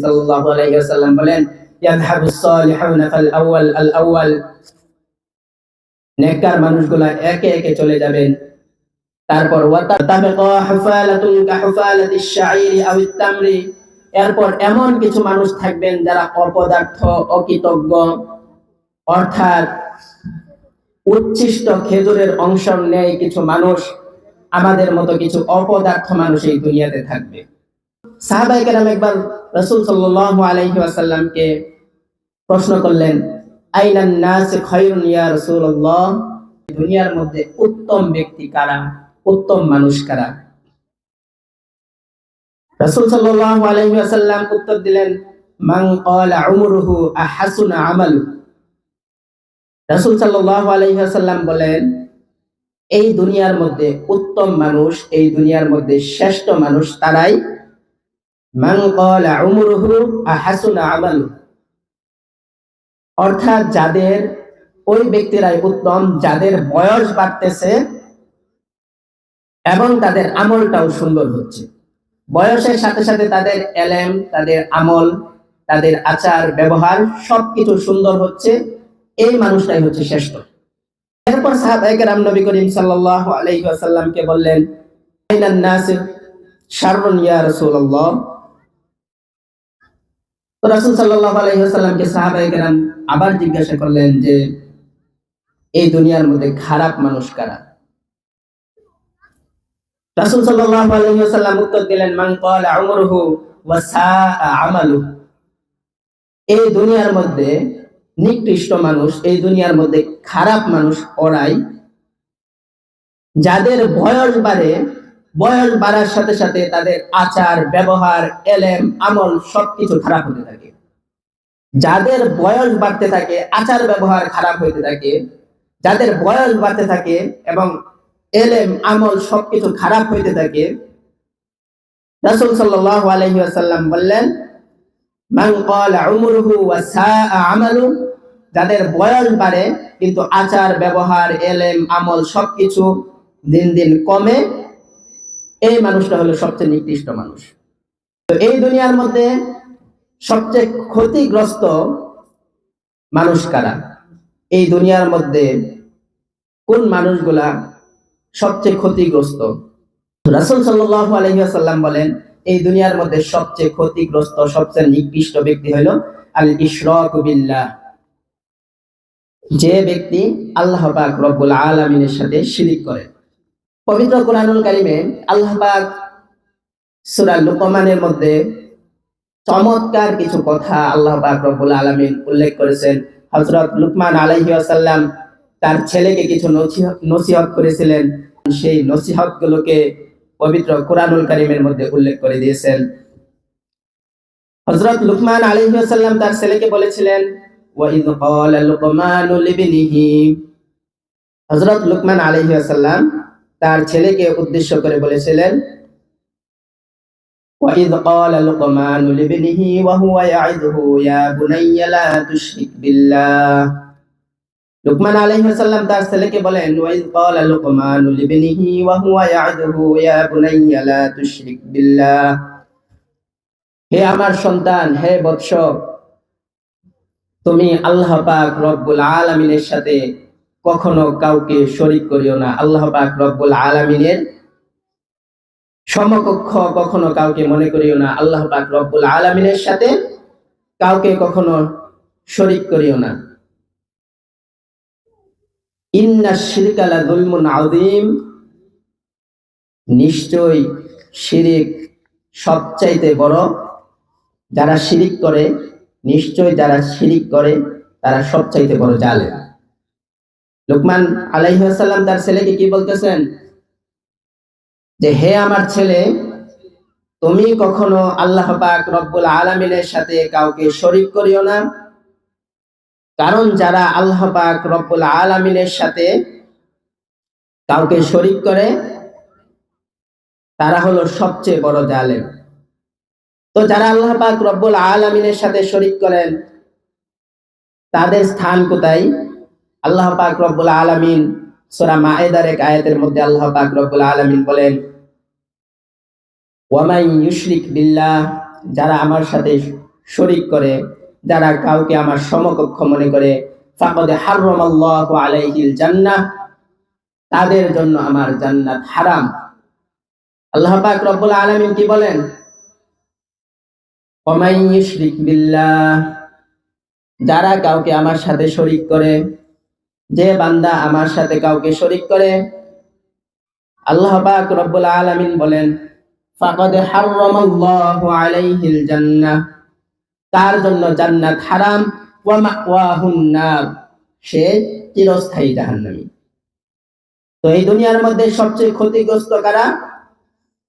করিম সাল্লাল্লাহু বলেন যারা অপদার্থ, অকৃতজ্ঞ, অর্থাৎ উচ্ছিষ্ট খেজুরের অংশ নেয় কিছু মানুষ, আমাদের মতো কিছু অপদার্থ মানুষ এই দুনিয়াতে থাকবে। সাহাবাই একবার রসুল সাল্লাল্লাহু আলাইহি ওয়াসাল্লামকে প্রশ্ন করলেন, আইনান নাস রাসূলুল্লাহ? দুনিয়ার মধ্যে উত্তম ব্যক্তি কারা? উত্তম মানুষ কারা? উত্তর দিলেন, মান উমরুহু আমালু? রাসূল সাল্লাল্লাহু বলেন, এই দুনিয়ার মধ্যে উত্তম মানুষ, এই দুনিয়ার মধ্যে শ্রেষ্ঠ মানুষ তারাই অর্থাৎ যাদের, ওই ব্যক্তিরাই উত্তম, যাদের বয়স বাড়তেছে এবং তাদের আমলটাও সুন্দর হচ্ছে। বয়সের সাথে সাথে তাদের এলেম, তাদের আমল, তাদের আচার, ব্যবহার সবকিছু সুন্দর হচ্ছে। এই মানুষটাই হচ্ছে শ্রেষ্ঠ। এরপর সাহাবায়ে রাম নবী করিম সাল্লাল্লাহু আলাইহি বললেন নাস ইয়া রাসূলুল্লাহ। রাসূল সাল্লাল্লাহু আলাইহি ওয়াসাল্লামকে সাহাবায়ে কেরাম আবার জিজ্ঞাসা করলেন যে, এই দুনিয়ার মধ্যে খারাপ মানুষ কারা? রাসূল আলাইহি উত্তর দিলেন আমালু এই দুনিয়ার মধ্যে নিকৃষ্ট মানুষ, এই দুনিয়ার মধ্যে খারাপ মানুষ ওরাই যাদের বয়স বাড়ে বয়স বাড়ার সাথে সাথে তাদের আচার, ব্যবহার, এলেম, আমল সবকিছু খারাপ হতে থাকে। যাদের বয়স বাড়তে থাকে, আচার, ব্যবহার খারাপ হইতে থাকে, যাদের বয়স বাড়তে থাকে এবং এলেম, আমল সবকিছু খারাপ হইতে থাকে, রাসূল সাল্লাল্লাহু আলাইহি ওয়াসাল্লাম বললেন, মান ক্বালা উমরুহু ওয়া সাআ আমালু যাদের বয়স বাড়ে, কিন্তু আচার, ব্যবহার, এলেম, আমল সবকিছু দিন দিন কমে এই মানুষটা হলো সবচেয়ে নিকৃষ্ট মানুষ। তো এই দুনিয়ার মধ্যে সবচেয়ে ক্ষতিগ্রস্ত মানুষ কারা? এই দুনিয়ার মধ্যে কোন মানুষগুলা সবচেয়ে ক্ষতিগ্রস্ত? রাসূল ওয়াসাল্লাম বলেন, এই দুনিয়ার মধ্যে সবচেয়ে ক্ষতিগ্রস্ত, সবচেয়ে নিকৃষ্ট ব্যক্তি হলো আল ইশরাক যে ব্যক্তি আল্লাহ রব্বুল আলামিনের সাথে শিরিক করে। পবিত্র কোরআনুল কারিমে আল্লাহ পাক লুকমানের মধ্যে চমৎকার কিছু কথা আল্লাহ পাক রব্বুল আলামিন উল্লেখ করেছেন। হযরত লুকমান আলাইহি ওয়াসাল্লাম তার ছেলেকে কিছু নসিহত করেছিলেন। সেই নসিহত গুলোকে পবিত্র কোরআনুল কারিমের মধ্যে উল্লেখ করে দিয়েছেন। হযরত লুকমান আলাইহিস সালাম তার ছেলেকে বলেছিলেন, ওয়াইদ ক্বালা লুকমানু আলাইহিস সালাম তার ছেলেকে উদ্দেশ্য করে বলেছিলেন وإذ قال لقمان لابنه وهو يعظه يا بني لا تشرك بالله লুকমান আলাইহিস সালাম তার ছেলেকে বলেন ওয়াইজ ক্বালা লুকমান লিবনিহি ওয়া হুয়া ইয়াদুহু ইয়া বুনাইয়া লা তুশরিক বিল্লাহ হে আমার সন্তান হে বৎস তুমি আল্লাহ পাক রব্বুল আলামিনের সাথে কখনো কাউকে শরিক করিও না। আল্লাহ পাক রব্বুল আলামিনের সমকক্ষ কখনো কাউকে মনে করিও না। আল্লাহ পাক রব্বুল আলামিনের সাথে কাউকে কখনো শরীক করিও না। ইন্না শিরকালা দুলমুন আযীম। নিশ্চয় শিরিক সবচাইতে বড়। যারা শিরিক করে নিশ্চয় যারা শিরিক করে, তারা সবচাইতে বড় জালেম। লুকমান আলাইহিস সালাম তার ছেলেকে কি বলতেছেন? যে, হে আমার ছেলে, তুমি কখনো আল্লাহ পাক রব্বুল আলামিনের সাথে কাউকে শরীক করিও না। কারণ যারা আল্লাহ পাক রব্বুল আলামিনের সাথে কাউকে শরীক করে, তারা হলো সবচেয়ে বড় জালেম। তো যারা আল্লাহ পাক রব্বুল আলামিনের সাথে শরীক করেন, তাদের স্থান কোথায়? আল্লাহ পাক রব্বুল আলামিন সূরা মায়েদার এক আয়াতের মধ্যে আল্লাহ পাক রব্বুল আলামিন বলেন ওয়ামাই ইউশরিক বিল্লাহ যারা আমার সাথে শরিক করে, যারা কাউকে আমার সমকক্ষ মনে করে, ফাকদে হাররামাল্লাহু আলাইহিল জান্নাহ তাদের জন্য আমার জান্নাত হারাম। আল্লাহ পাক রব্বুল আলামিন কি বলেন? ওমাই ইউশরিক বিল্লাহ যারা কাউকে আমার সাথে শরিক করে যে বান্দা আমার সাথে কাউকে শরিক করে, আল্লাহ পাক রব্বুল আলামিন বলেন, ফাকাদ হাররামাল্লাহু আলাইহিল জান্নাহ তার জন্য জান্নাত হারাম, ওয়া মাওয়াহুন নার, সে চিরস্থায়ী জাহান্নামী। তো এই দুনিয়ার মধ্যে সবচেয়ে ক্ষতিগ্রস্ত কারা?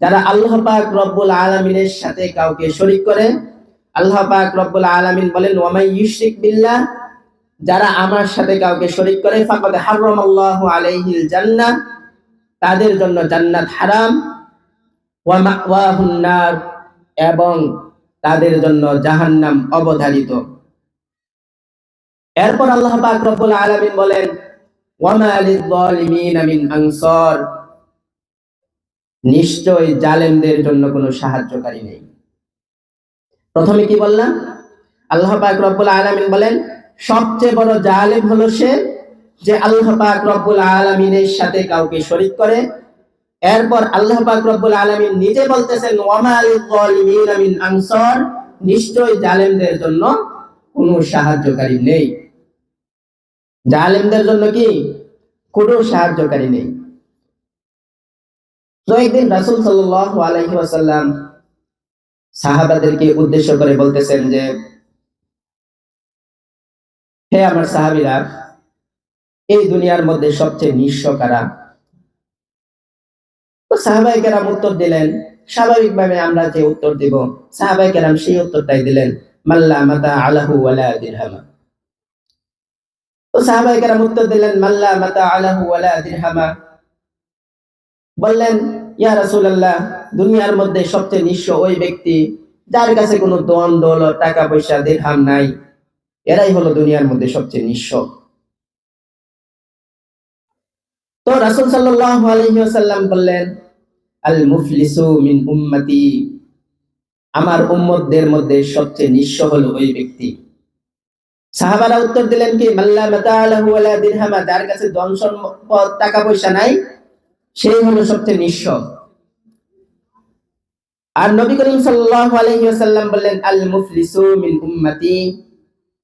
যারা আল্লাহ পাক রব্বুল আলামিনের সাথে কাউকে শরিক করে, আল্লাহ পাক রব্বুল আলামিন বলেন ওয়ামাই ইউশরিক বিল্লাহ যারা আমার সাথে কাউকে শরিক করে, ফাকাদ হাররামাল্লাহু আলাইহিল জান্নাহ, তাদের জন্য জান্নাত হারাম। ওয়া মাওয়াহুন নার, এবং তাদের জন্য জাহান্নাম অবধারিত। এরপর আল্লাহ পাক রব্বুল আলামিন বলেন ওয়ামা লিয-যালিমিনা মিন আনসার। নিশ্চয় জালেমদের জন্য কোনো সাহায্যকারী নেই। প্রথমে কি বললাম? আল্লাহ পাক রব্বুল আলামিন বলেন সবচেয়ে বড় জালেম হলো সে যে আল্লাহ পাক রব্বুল আলামিনের সাথে কাউকে শরীক করে। এরপর আল্লাহ পাক রব্বুল আলামিন নিজে বলতেছেন আনসার। নিশ্চয় জালেমদের জন্য কোনো সাহায্যকারী নেই। জালেমদের জন্য কি? কোনো সাহায্যকারী নেই। তো একদিন রাসূল সাল্লাল্লাহু আলাইহি সাহাবাদেরকে উদ্দেশ্য করে বলতেছেন যে হে আমার সাহাবীরা, এই দুনিয়ার মধ্যে সবচেয়ে নিঃস্ব কারা? তো সাহাবাই কেরাম উত্তর দিলেন, স্বাভাবিকভাবে আমরা যে উত্তর দিব সাহাবাই কেরাম সেই উত্তরটাই দিলেন, মাল্লা মাতা আলাহু ওয়ালা তো উত্তর দিলেন, মাল্লা মাতা আলাহু ওয়ালা বললেন, ইয়া দুনিয়ার মধ্যে সবচেয়ে নিঃস্ব ওই ব্যক্তি, যার কাছে কোনো দন টাকা পয়সা, দিরহাম নাই। এরাই হলো দুনিয়ার মধ্যে সবচেয়ে নিঃস্ব। তো রাসূল ওয়াসাল্লাম বললেন, আল মুফলিসু মিন উম্মতি। আমার উম্মতদের মধ্যে সবচেয়ে নিঃস্ব হলো ওই ব্যক্তি। সাহাবারা উত্তর দিলেন কি মাল্লা মাতাআলাহু ওয়ালা দিরহামা। যার কাছে ধন, সম্পদ, টাকা, পয়সা নাই, সেই হলো সবচেয়ে নিঃস্ব। আর নবী করিম সাল্লাল্লাহু আলাইহি ওয়াসাল্লাম বললেন, আল মুফলিসু মিন উম্মতি।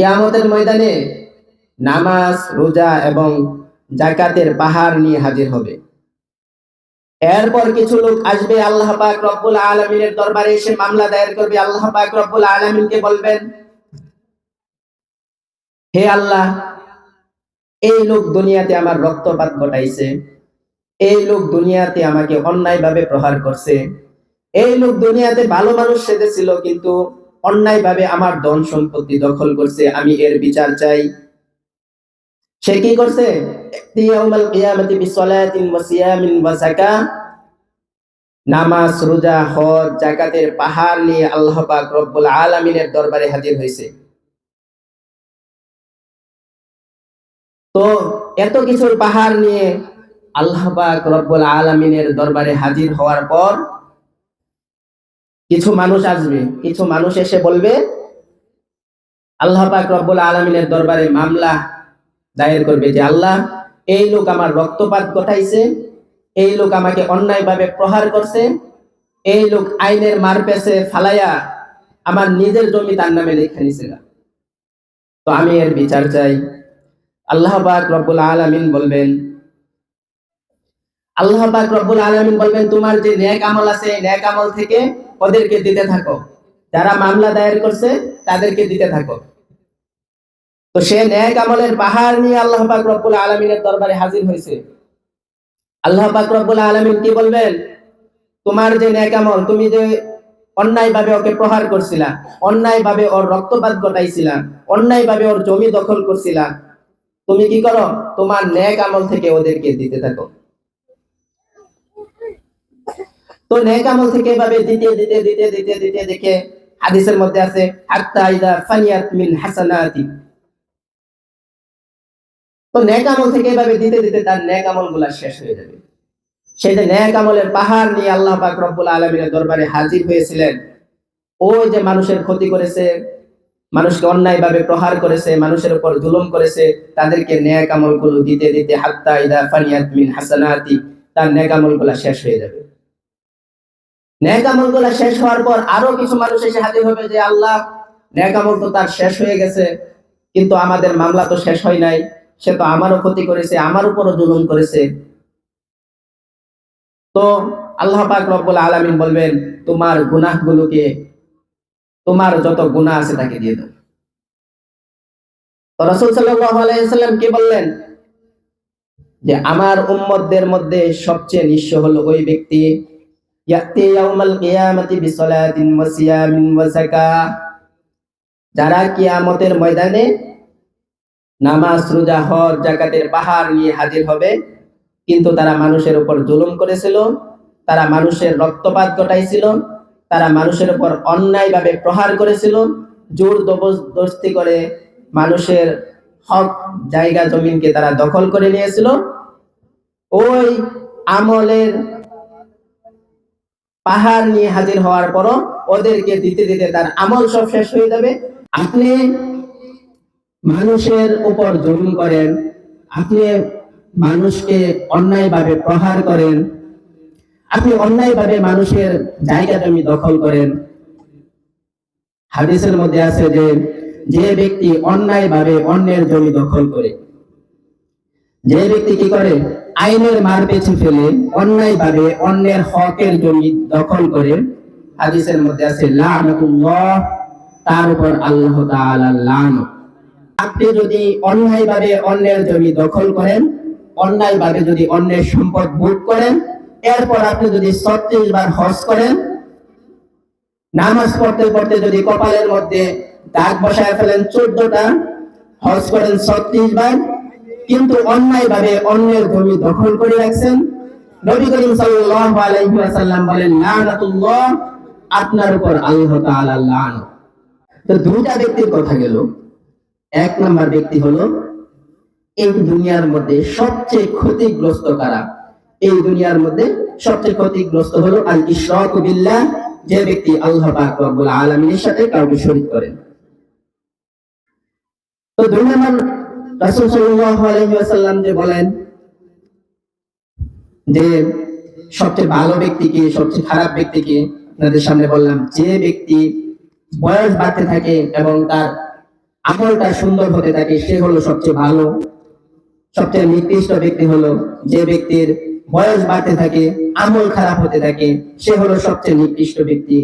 কিয়ামতের ময়দানে নামাজ, রোজা এবং জাকাতের পাহাড় নিয়ে হাজির হবে। এরপর কিছু লোক আসবে, আল্লাহ পাক রব্বুল আলামিনের দরবারে এসে মামলা দায়ের করবে। আল্লাহ পাক রব্বুল আলামিনকে বলবেন, হে আল্লাহ, এই লোক দুনিয়াতে আমার রক্তপাত ঘটাইছে, এই লোক দুনিয়াতে আমাকে অন্যায়ভাবে প্রহার করছে, এই লোক দুনিয়াতে ভালো মানুষ সেজেছিল, কিন্তু অন্যায়ভাবে আমার ধন সম্পত্তি দখল করছে, আমি এর বিচার চাই। সে কি করছে? নামাজ, রোজা, হজ জাকাতের পাহাড় নিয়ে আল্লাহ পাক রব্বুল আলামিনের দরবারে হাজির হয়েছে তো এত কিছুর পাহাড় নিয়ে আল্লাহ পাক রব্বুল আলামিনের দরবারে হাজির হওয়ার পর কিছু মানুষ আসবে, কিছু মানুষ এসে বলবে, আল্লাহ পাক রব্বুল আলামিনের দরবারে মামলা দায়ের করবে যে, আল্লাহ, এই লোক আমার রক্তপাত ঘটাইছে, এই লোক আমাকে অন্যায়ভাবে প্রহার করছে, এই লোক আইনের মার পেছে ফালাইয়া আমার নিজের জমি তার নামে লিখে নিছে না। তো আমি এর বিচার চাই আল্লাহ পাক রব্বুল আলামিন বলবেন, আল্লাহ পাক রব্বুল আলামিন বলবেন, তোমার যে নেক আমল আছে নেক আমল থেকে ওদেরকে দিতে থাকো। যারা মামলা দায়ের করছে, তাদেরকে দিতে থাকো। তো সে ন্যায় আমলের পাহাড় নিয়ে আল্লাহ পাক আলমিনের দরবারে হাজির হয়েছে। আল্লাহ পাক আলমিন কি বলবেন? তোমার যে ন্যাক আমল, তুমি যে অন্যায় ভাবে ওকে প্রহার করছিলা অন্যায় ভাবে ওর রক্তপাত ঘটাইছিলা অন্যায় ভাবে ওর জমি দখল করছিলা, তুমি কি করো? তোমার ন্যাক আমল থেকে ওদেরকে দিতে থাকো। তো ন্যাক আমল থেকে এভাবে দিতে দিতে দিতে দিতে দিতে দেখে হাদিসের মধ্যে আছে, হাত্তা ইদা ফানিয়াত মিন হাসানাতি। তো ন্যাক আমল থেকে এভাবে দিতে দিতে তার ন্যাক আমলগুলা শেষ হয়ে যাবে। সেই যে ন্যাক আমলের পাহাড় নিয়ে আল্লাহ পাক রব্বুল আলমীর দরবারে হাজির হয়েছিলেন। ওই যে মানুষের ক্ষতি করেছে, মানুষকে অন্যায় ভাবে প্রহার করেছে, মানুষের উপর জুলুম করেছে, তাদেরকে ন্যাক আমলগুলো দিতে দিতে, হাত্তা ইদা ফানিয়াত মিন হাসানাতি, তার ন্যাক আমলগুলা শেষ হয়ে যাবে। ন্যাক আমলগুলা শেষ হওয়ার পর আরও কিছু মানুষ এসে হাজির হবে যে, আল্লাহ তো তার শেষ হয়ে গেছে, কিন্তু আমাদের মামলা তো শেষ হয় নাই। সে তো আমারও ক্ষতি করেছে, আমার উপরও জুলুম করেছে। তো আল্লাহ পাক রব্বুল বলবেন, তোমার গুনাহগুলোকে, তোমার যত গুনাহ আছে তাকে দিয়ে দাও। তো সাল্লাম কি বললেন? যে, আমার উম্মতদের মধ্যে সবচেয়ে নিঃস্ব হলো ওই ব্যক্তি ইয়াতি ইয়াউমাল কিয়ামাতি বিসলাতিন ওয়া সিয়ামিন ওয়া যাকাহ। যারা কিয়ামতের ময়দানে নামাজ, রোজা, হজ জাকাতের পাহাড় নিয়ে হাজির হবে, কিন্তু তারা মানুষের উপর জুলুম করেছিল, তারা মানুষের রক্তপাত ঘটাইছিল, তারা মানুষের উপর অন্যায়ভাবে প্রহার করেছিল, জোর জবরদস্তি করে মানুষের হক জায়গা জমিনকে তারা দখল করে নিয়েছিল। ওই আমলের পাহাড় নিয়ে হাজির হওয়ার পরও ওদেরকে দিতে দিতে তার আমল সব শেষ হয়ে যাবে। আপনি মানুষের উপর জুলুম করেন, আপনি মানুষকে অন্যায়ভাবে প্রহার করেন, আপনি অন্যায়ভাবে মানুষের জায়গা জমি দখল করেন। হাদিসের মধ্যে আছে যে যে ব্যক্তি অন্যায়ভাবে অন্যের জমি দখল করে যে ব্যক্তি কি করে? আইনের মার পেছে ফেলে অন্যায় ভাবে অন্যের হকের জমি দখল করে। হাদিসের মধ্যে আছে তার উপর আল্লাহ আপনি যদি অন্যায় ভাবে অন্যের জমি দখল করেন অন্যায় ভাবে যদি অন্যের সম্পদ ভোগ করেন, এরপর আপনি যদি ছত্রিশ বার হজ করেন, নামাজ পড়তে পড়তে যদি কপালের মধ্যে দাগ বসায় ফেলেন চোদ্দটা, হজ করেন ছত্রিশ বার কিন্তু অন্যায়ভাবে অন্যের জমি দখল করে রাখছেন। নবী করিম সাল্লাল্লাহু আলাইহি ওয়াসাল্লাম বলেন, লানাতুল্লাহ, আপনার উপর আল্লাহ তাআলা লানত তো দুইটা ব্যক্তির কথা গেল। এক নাম্বার ব্যক্তি হলো, এই দুনিয়ার মধ্যে সবচেয়ে ক্ষতিগ্রস্ত কারা? এই দুনিয়ার মধ্যে সবচেয়ে ক্ষতিগ্রস্ত হলো আল ইশরাক বিল্লাহ, যে ব্যক্তি আল্লাহ পাক রব্বুল আলামিনের সাথে কাউকে শরীক করেন। তো দুই নম্বর যে বলেন যে সবচেয়ে ভালো ব্যক্তিকে সবচেয়ে খারাপ ব্যক্তি কি, আপনাদের সামনে বললাম, যে ব্যক্তি বয়স বাড়তে থাকে এবং তার আমলটা সুন্দর হতে থাকে, সে হলো সবচেয়ে ভালো। সবচেয়ে নিকৃষ্ট ব্যক্তি হলো যে ব্যক্তির বয়স বাড়তে থাকে, আমল খারাপ হতে থাকে, সে হলো সবচেয়ে নিকৃষ্ট ব্যক্তি।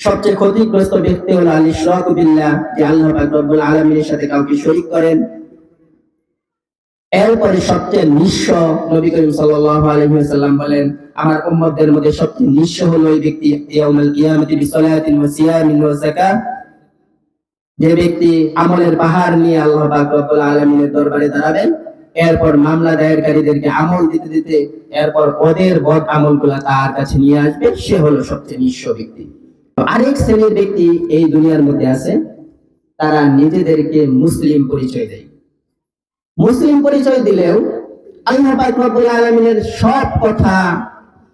সবচেয়ে ক্ষতিগ্রস্ত ব্যক্তি হলো আলী বিল্লাহ, যে আল্লাহ রব্বুল আলামিনের সাথে কাউকে শরীক করেন। এরপরে সবচেয়ে নিঃস্ব নবী করিম আলাইহি বলেন, আমার উম্মতদের মধ্যে সবচেয়ে নিঃস্ব হলো ওই ব্যক্তি যে ব্যক্তি আমলের পাহাড় নিয়ে আল্লাহ আলামিনের দরবারে দাঁড়াবেন, এরপর মামলা দায়েরকারীদেরকে আমল দিতে দিতে, এরপর ওদের বদ আমলগুলা তার কাছে নিয়ে আসবে। সে হলো সবচেয়ে নিঃস্ব ব্যক্তি। আরেক শ্রেণির ব্যক্তি এই দুনিয়ার মধ্যে আছে, তারা নিজেদেরকে মুসলিম পরিচয় দেয়। মুসলিম পরিচয় দিলেও আল্লাহ পাক রব্বুল আলামিনের সব কথা,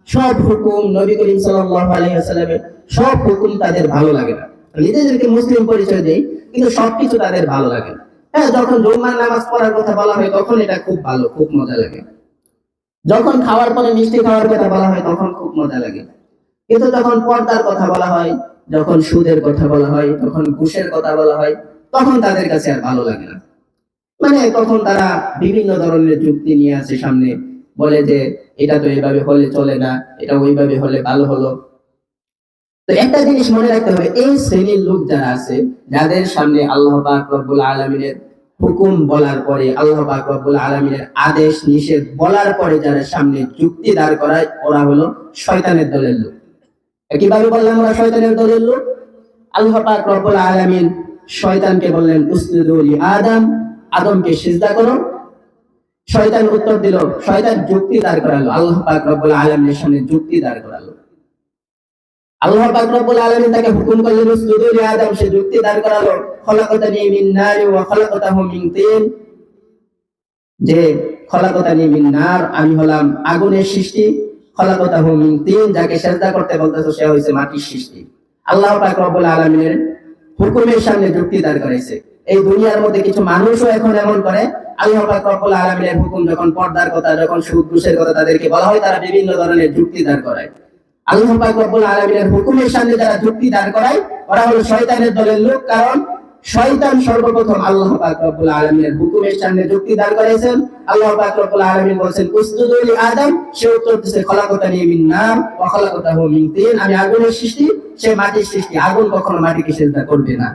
সব হুকুম নবী করিম সাল্লাল্লাহু আলাইহি ওয়াসাল্লামের সব হুকুম তাদের ভালো লাগে না। নিজেদেরকে মুসলিম পরিচয় দেয় কিন্তু সবকিছু তাদের ভালো লাগে না। হ্যাঁ যখন জুম্মার নামাজ পড়ার কথা বলা হয়, তখন এটা খুব ভালো, খুব মজা লাগে। যখন খাওয়ার পরে মিষ্টি খাওয়ার কথা বলা হয়, তখন খুব মজা লাগে। কিন্তু যখন পর্দার কথা বলা হয়, যখন সুদের কথা বলা হয়, তখন ঘুষের কথা বলা হয়, তখন তাদের কাছে আর ভালো লাগে না। মানে তখন তারা বিভিন্ন ধরনের যুক্তি নিয়ে আসে সামনে, বলে যে এটা তো এইভাবে হলে চলে না, এটা ওইভাবে হলে ভালো হলো। তো একটা জিনিস মনে রাখতে হবে, এই শ্রেণির লোক যারা আছে, যাদের সামনে আল্লাহ পাক রব্বুল আলমিনের হুকুম বলার পরে, আল্লাহ পাক রব্বুল আলমিনের আদেশ নিষেধ বলার পরে যারা সামনে যুক্তি দাঁড় করায়, ওরা হলো শয়তানের দলের লোক। কীভাবে বললাম ওরা শয়তানের দলের লোক। আল্লাহ পাক রব্বুল আলামিন শয়তানকে বললেন উসজুদু লি আদম আদমকে সিজদা করো। শয়তান উত্তর দিল, শয়তান যুক্তি দাঁড় করালো। আল্লাহ পাক রব্বুল আলামিনের সামনে যুক্তি দাঁড় করালো। আল্লাহ পাক রব্বুল আলামিন তাকে হুকুম করলেন লি আদম সে যুক্তি দাঁড় করালো। খলাকতানি মিন নারি ওয়া খলাকতাহু মিন তিন যে খলাকতানি মিন নার আমি হলাম আগুনের সৃষ্টি। খলাকতাহু মিন তিন যাকে সেজদা করতে বলতেছো, সে হইছে মাটির সৃষ্টি। আল্লাহ পাক রব্বুল আলামিনের হুকুমের সামনে যুক্তি দাঁড় করেছে। এই দুনিয়ার মধ্যে কিছু মানুষও এখন এমন করে, আল্লাহ রব্বুল আলামিনের হুকুম যখন পর্দার কথা, যখন সুদ, ঘুষের কথা তাদেরকে বলা হয়, তারা বিভিন্ন ধরনের যুক্তি দাঁড় করায়। আল্লাহ রব্বুল আলামিনের হুকুমের সামনে যারা যুক্তি দাঁড় করায়, ওরা হলো শয়তানের দলের লোক, কারণ শয়তান সর্বপ্রথম আল্লাহ পাক রব্বুল আলামিনের হুকুমের সামনে যুক্তি দাঁড় করাইছেন আল্লাহ পাক রব্বুল আলামিন বলেন উসজুদু আদম সে উত্তর দিছে খলাকতানি মিন নাম ওয়া খলাকতাহু মিন তিন আমি আগুনের সৃষ্টি সে মাটির সৃষ্টি আগুন কখনো মাটিকে সিজদা করবে না